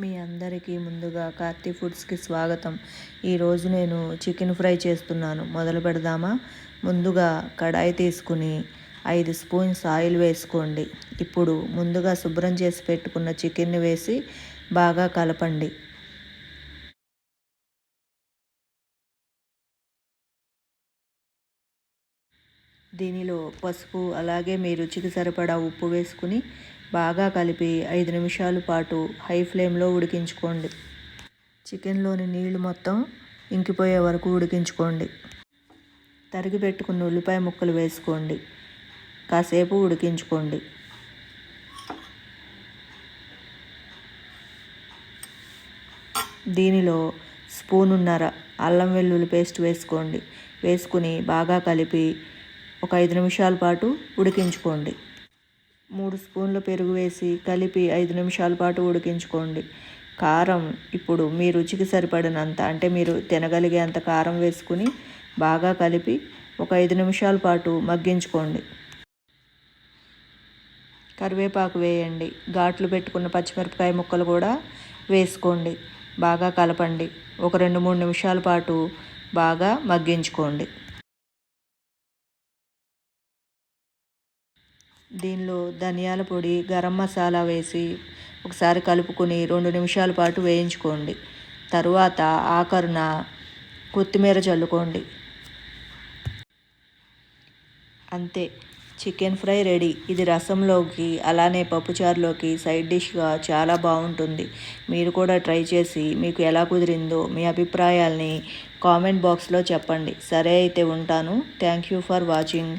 మీ అందరికీ ముందుగా కార్తీ ఫుడ్స్కి స్వాగతం. ఈరోజు నేను చికెన్ ఫ్రై చేస్తున్నాను. మొదలు పెడదామా? ముందుగా కడాయి తీసుకుని ఐదు స్పూన్స్ ఆయిల్ వేసుకోండి. ఇప్పుడు ముందుగా శుభ్రం చేసి పెట్టుకున్న చికెన్ని వేసి బాగా కలపండి. దీనిలో పసుపు అలాగే మీ రుచికి సరిపడా ఉప్పు వేసుకుని బాగా కలిపి ఐదు నిమిషాల పాటు హై ఫ్లేమ్లో ఉడికించుకోండి. చికెన్లోని నీళ్ళు మొత్తం ఇంకిపోయే వరకు ఉడికించుకోండి. తరిగి పెట్టుకున్న ఉల్లిపాయ ముక్కలు వేసుకోండి. కాసేపు ఉడికించుకోండి. దీనిలో స్పూనున్నర అల్లం వెల్లుల్లి పేస్ట్ వేసుకోండి. వేసుకుని బాగా కలిపి ఒక ఐదు నిమిషాల పాటు ఉడికించుకోండి. మూడు స్పూన్ల పెరుగు వేసి కలిపి ఐదు నిమిషాల పాటు ఉడికించుకోండి. కారం ఇప్పుడు మీ రుచికి సరిపడినంత అంటే మీరు తినగలిగేంత కారం వేసుకుని బాగా కలిపి ఒక ఐదు నిమిషాల పాటు మగ్గించుకోండి. కరివేపాకు వేయండి. ఘాట్లు పెట్టుకున్న పచ్చిమిరపకాయ ముక్కలు కూడా వేసుకోండి. బాగా కలపండి. ఒక రెండు మూడు నిమిషాల పాటు బాగా మగ్గించుకోండి. దీనిలో ధనియాల పొడి గరం మసాలా వేసి ఒకసారి కలుపుకొని రెండు నిమిషాల పాటు వేయించుకోండి. తరువాత ఆఖరున కొత్తిమీర చల్లుకోండి. అంతే. Chicken fry ready. ఇది రసంలోకి అలానే పప్పుచారులోకి సైడ్ డిష్గా చాలా బాగుంటుంది. మీరు కూడా ట్రై చేసి మీకు ఎలా కుదిరిందో మీ అభిప్రాయాల్ని కామెంట్ బాక్స్లో చెప్పండి. సరే అయితే ఉంటాను. Thank you for watching.